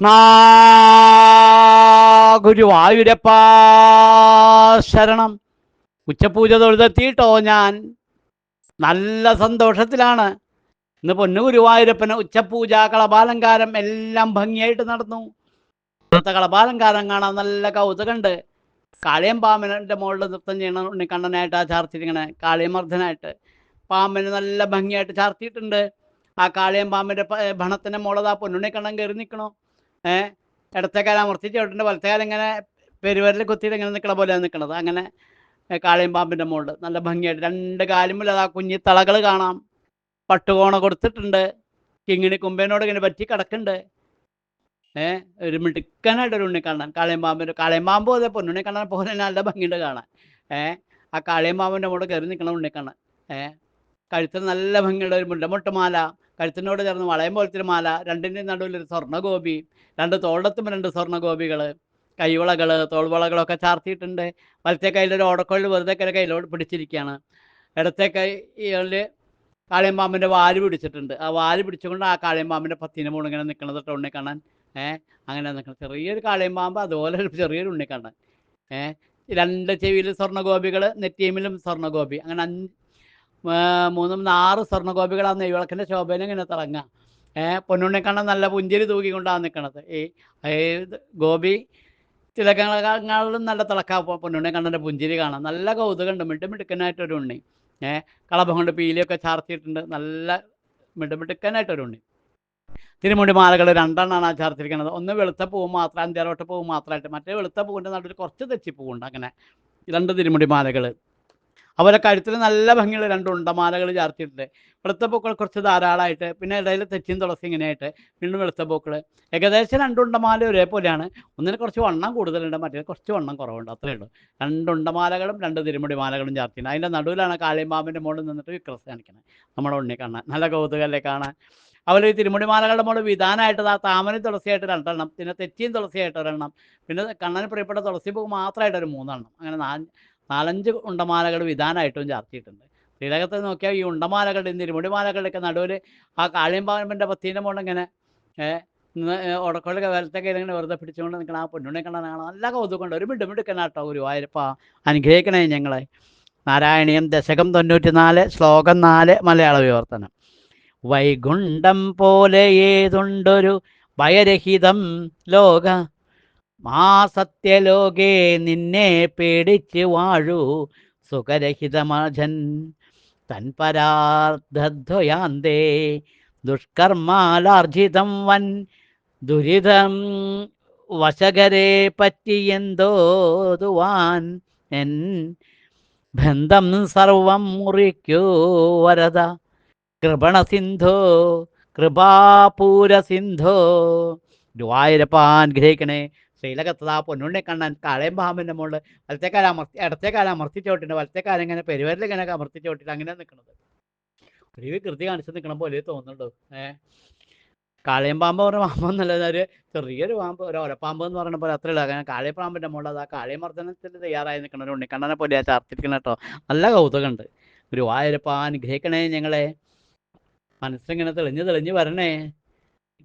കൃഷ്ണ ഗുരുവായൂരപ്പ ശരണം. ഉച്ചപൂജ തൊഴുതെത്തിയിട്ടോ ഞാൻ. നല്ല സന്തോഷത്തിലാണ്. ഇന്ന് പൊന്നു ഗുരുവായൂരപ്പന് ഉച്ചപൂജ കളപാലങ്കാരം എല്ലാം ഭംഗിയായിട്ട് നടന്നു. ഇന്നത്തെ കളപാലങ്കാരം കാണാൻ നല്ല കൗതുകമുണ്ട്. കാളിയം പാമ്പന്റെ മുകളിൽ നൃത്തം ചെയ്യണം ഉണ്ണിക്കണ്ണനായിട്ട് ആ ചാർത്തിരിക്കണേ കാളിയമർദ്ദനായിട്ട്. പാമ്പിന് നല്ല ഭംഗിയായിട്ട് ചാർത്തിയിട്ടുണ്ട്. ആ കാളിയം പാമ്പിന്റെ ഭണത്തിന്റെ മുകളിൽ ആ പൊന്നുണ്ണിക്കണ്ണൻ കയറി നിൽക്കണോ. ഏ? ഇടത്തെ കാലം അമർത്തിച്ച് വിട്ടിട്ടുണ്ട് വലത്തെ കാലം ഇങ്ങനെ പെരുവരൽ കുത്തിയിട്ട് ഇങ്ങനെ നിൽക്കണ പോലെയാണ് നിൽക്കണത് അങ്ങനെ കാളയും പാമ്പിന്റെ മുകളിൽ നല്ല ഭംഗിയായിട്ട് രണ്ട് കാലുമില്ല ആ കുഞ്ഞി തളകൾ കാണാം. പട്ടുകോണ കൊടുത്തിട്ടുണ്ട്. കിങ്ങിണി കുമ്പേനോട് ഇങ്ങനെ പറ്റി കിടക്കുന്നുണ്ട്. ഏഹ് ഒരു മിടുക്കനായിട്ട് ഒരു ഉണ്ണിക്കണ്ണൻ കാളയും കാളിയമ്പാമ്പും അതെ പൊന്നുണ്ണിക്കണ്ണനെ പോലെ നല്ല ഭംഗിയുണ്ട് കാണാൻ. ഏഹ് ആ കാളിയമ്പാമ്പിന്റെ മുകളിൽ കയറി നിൽക്കണം ഉണ്ണിക്കണ്ണൻ ഏഹ് കഴുത്തിൽ നല്ല ഭംഗിയുള്ള ഒരു മുണ്ടമുട്ട് മാല കഴുത്തിനോട് ചേർന്ന് വളയം പോലത്തെ മാല രണ്ടിന്റെ നടുവിൽ ഒരു സ്വർണഗോപി രണ്ട് തോളത്തും രണ്ട് സ്വർണഗോപികൾ കൈവളകൾ തോൾവളകളൊക്കെ ചാർത്തിയിട്ടുണ്ട്. വലത്തെ കയ്യിലൊരു ഓടക്കൊള്ളിൽ വെറുതെ കയ്യിൽ കയ്യിലോട് പിടിച്ചിരിക്കുകയാണ്. ഇടത്തെ കൈയിൽ കാളിയമ്പാമ്പിന്റെ വാൽ പിടിച്ചിട്ടുണ്ട്. ആ വാൽ പിടിച്ചുകൊണ്ട് ആ കാളിയമ്പാമ്പിന്റെ പത്തിന് ഇങ്ങനെ തൊട്ട് ഉണ്ണിക്കണ്ണൻ ഏഹ് അങ്ങനെ നിൽക്കണം ചെറിയൊരു കാളിയമ്പാമ്പ് അതുപോലെ ഒരു ചെറിയൊരു ഉണ്ണിക്കണ്ണൻ ഏഹ് രണ്ട് ചെവിയിൽ സ്വർണഗോപികൾ നെറ്റിയമ്മിലും സ്വർണഗോപി. അങ്ങനെ അഞ്ച് മൂന്നും ആറ് സ്വർണഗോപികളാണ് നെയ്വിളക്കിന്റെ ശോഭന ഇങ്ങനെ തിളങ്ങുക. ഏ പൊന്നുണ്ണിക്കണ്ണൻ നല്ല പുഞ്ചിരി തൂക്കിക്കൊണ്ടാണ് നിൽക്കണത് ഈ ഗോപി തിലകങ്ങളും നല്ല തിളക്കാ പൊന്നുണ്ണിക്കണ്ണന്റെ പുഞ്ചിരി കാണാം നല്ല കൗതുകമുണ്ട്. മിടുമിടുക്കനായിട്ടൊരു ഉണ്ണി. ഏഹ് കളഭം കൊണ്ട് പീലിയൊക്കെ ചാർത്തിയിട്ടുണ്ട്. നല്ല മിടുമിടുക്കനായിട്ടൊരു ഉണ്ണി. തിരുമുടി മാലകൾ രണ്ടെണ്ണമാണ് ആ ചാർത്തിരിക്കുന്നത് ഒന്ന് വെളുത്ത പൂവ് മാത്രം അഞ്ചാറോട്ട് പൂവ് മാത്രമായിട്ട്. മറ്റേ വെളുത്ത പൂവിന്റെ നടുവിൽ കുറച്ച് തെച്ചിപ്പൂവുണ്ട്. അങ്ങനെ രണ്ട് തിരുമുടി മാലകൾ അവരെ കഴുത്തിൽ നല്ല ഭംഗിയുള്ള രണ്ട് ഉണ്ടമാലകൾ ചാർത്തിയിട്ടുണ്ട്. വെളുത്ത പൂക്കൾ കുറച്ച് ധാരാളമായിട്ട് പിന്നെ ഇടയിൽ തെച്ചിയും തുളസി ഇങ്ങനെയായിട്ട് വീണ്ടും വെളുത്ത പൂക്കൾ. ഏകദേശം രണ്ട് ഉണ്ടമാല ഒരേപോലെയാണ്. ഒന്നിന് കുറച്ച് വണ്ണം കൂടുതലുണ്ട് മറ്റേ കുറച്ച് വണ്ണം കുറവുണ്ട്. അത്രയേ ഉള്ളൂ. രണ്ട് ഉണ്ടമാലകളും രണ്ട് തിരുമുടി മാലകളും ചാർത്തിയിട്ടുണ്ട്. അതിന്റെ നടുവിലാണ് കാളിയമ്പാമ്പിന്റെ മുകളിൽ നിന്നിട്ട് വിക്രസ് കാണിക്കുന്നത്. നമ്മുടെ ഉണ്ണി കാണാൻ. നല്ല കൗതുകല്ലേ കാണാൻ. അവർ ഈ തിരുമുടി മാലകളുടെ മുകളിൽ വിധാനമായിട്ട് ആ താമര തുളസിയായിട്ട് രണ്ടെണ്ണം പിന്നെ തെച്ചിയും തുളസിയായിട്ട് ഒരെണ്ണം പിന്നെ കണ്ണന് പ്രിയപ്പെട്ട തുളസി പൂ മാത്രമായിട്ട് ഒരു മൂന്നെണ്ണം. അങ്ങനെ നാല് നാലഞ്ച് ഉണ്ടമാലകൾ വിധാനമായിട്ടും ചാർത്തിയിട്ടുണ്ട്. ശ്രീലകത്ത് നോക്കിയാൽ ഈ ഉണ്ടമാലകളുടെ നിരുമുടിമാലകളുടെയൊക്കെ നടുവിൽ ആ കാളിയമ്പാമ്പിന്റെ പത്തീന്റെ മുകളിൽ ഇങ്ങനെ ഉടക്കൊള്ള വലത്തെ കയ്യിൽ ഇങ്ങനെ വെറുതെ പിടിച്ചുകൊണ്ട് നിൽക്കണം ആ പൊന്നുണ്ണി കണ്ടാൽ കാണാം നല്ല കൗതുകൊണ്ട് ഒരു മിടുമിടുക്കനാട്ടോ ഗുരുവായൂരപ്പ അനുഗ്രഹിക്കണേ ഞങ്ങളെ. നാരായണീയം ദശകം തൊണ്ണൂറ്റി നാല് ശ്ലോകം നാല് മലയാള വിവർത്തനം. വൈകുണ്ഠം പോലെ ഏതുണ്ടൊരു ഭയരഹിതം ലോക മാ സത്യലോകേ നിന്നെ പേടിച്ച് വാഴൂ സുഖരഹിതമാജൻ. തൻപരാർദ്ധദ്വയാന്തേ ദുഷ്കർമാലാർജിതം വൻ ദുരിതം വശകരെ പറ്റിയെന്തോതുവാൻ എൻ ബന്ധം സർവം മുറിക്കൂ വരത. കൃപണ സിന്ധോ കൃപാപൂര സിന്ധോ ഗുരുവായൂരപ്പാൻ ഗ്രഹിക്കണേ ശ്രീലകത്തതാ പൊന്നുണ്ണി കണ്ണൻ കാളയമ്പാമ്പിന്റെ മുകളിൽ കാലം അമർത്തി ഇടത്തേക്കാലം വലത്തെ കാലം ഇങ്ങനെ പെരുവരിൽ ഇങ്ങനെ അമർത്തിച്ചോട്ടിട്ട് അങ്ങനെ നിൽക്കുന്നത് ഒരു കൃതി കാണിച്ച് നിൽക്കണം പോലെ തോന്നുന്നുണ്ടോ കാളയും പാമ്പ് പറഞ്ഞ പാമ്പൊന്നല്ല ഒരു ചെറിയൊരു പാമ്പ്. ഒരു ഒരപ്പാമ്പ് എന്ന് പറയുന്ന പോലെ അത്രയുള്ള. അങ്ങനെ കാളിയപ്പാമ്പിന്റെ മുകളിൽ അതാ കാളിയമർദ്ദനത്തിൽ തയ്യാറായി നിൽക്കണ ഒരു ഉണ്ണിക്കണ്ണനെ പോലെ ആ ചാർത്തിരിക്കണം കേട്ടോ. നല്ല കൗതുകമുണ്ട്. ഗുരുവായൂരപ്പ അനുഗ്രഹിക്കണേ ഞങ്ങളെ. മനസ്സിങ്ങനെ തെളിഞ്ഞ് തെളിഞ്ഞ് വരണേ.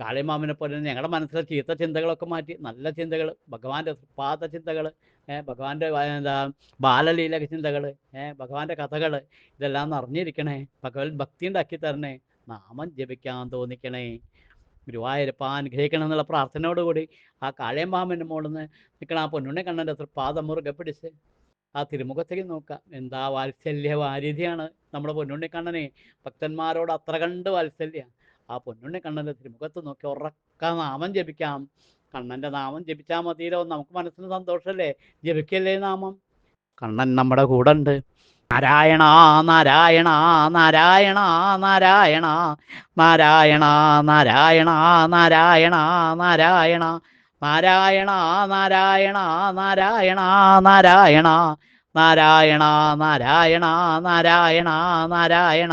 കാളിമാമിനെ പോലെ ഞങ്ങളുടെ മനസ്സിലെ ചീത്ത ചിന്തകളൊക്കെ മാറ്റി നല്ല ചിന്തകൾ ഭഗവാന്റെ പാത ചിന്തകൾ ഭഗവാന്റെ എന്താ ബാലലീല ചിന്തകൾ ഭഗവാന്റെ കഥകൾ ഇതെല്ലാം അറിഞ്ഞിരിക്കണേ ഭഗവത് ഭക്തി ഉണ്ടാക്കി തരണേ നാമം ജപിക്കാൻ തോന്നിക്കണേ. ഗുരുവായൂരപ്പ അനുഗ്രഹിക്കണം എന്നുള്ള പ്രാർത്ഥനയോടുകൂടി ആ കാളിയമ്പാമ്പിന്റെ മുകളിൽ നിന്ന് നിൽക്കണം ആ പൊന്നുണ്ണി കണ്ണന്റെ പാദം മുറുകെ പിടിച്ച് ആ തിരുമുഖത്തേക്ക് നോക്കാം. എന്താ വാത്സല്യ വാരിധിയാണ് നമ്മുടെ പൊന്നുണ്ണി കണ്ണനെ ഭക്തന്മാരോട് അത്ര കണ്ട് വാത്സല്യ. ആ പൊന്നുണ്ണി കണ്ണന്റെ തിരുമുഖത്ത് നോക്കി ഉറക്ക നാമം ജപിക്കാം കണ്ണന്റെ നാമം ജപിച്ചാൽ മതിയല്ലോ നമുക്ക് മനസ്സിന് സന്തോഷമല്ലേ ജപിക്കല്ലേ നാമം കണ്ണൻ നമ്മുടെ കൂടെ ഉണ്ട് നാരായണ നാരായണ നാരായണ നാരായണ നാരായണ നാരായണ നാരായണ നാരായണ നാരായണ നാരായണ നാരായണ നാരായണ നാരായണ നാരായണ നാരായണ നാരായണ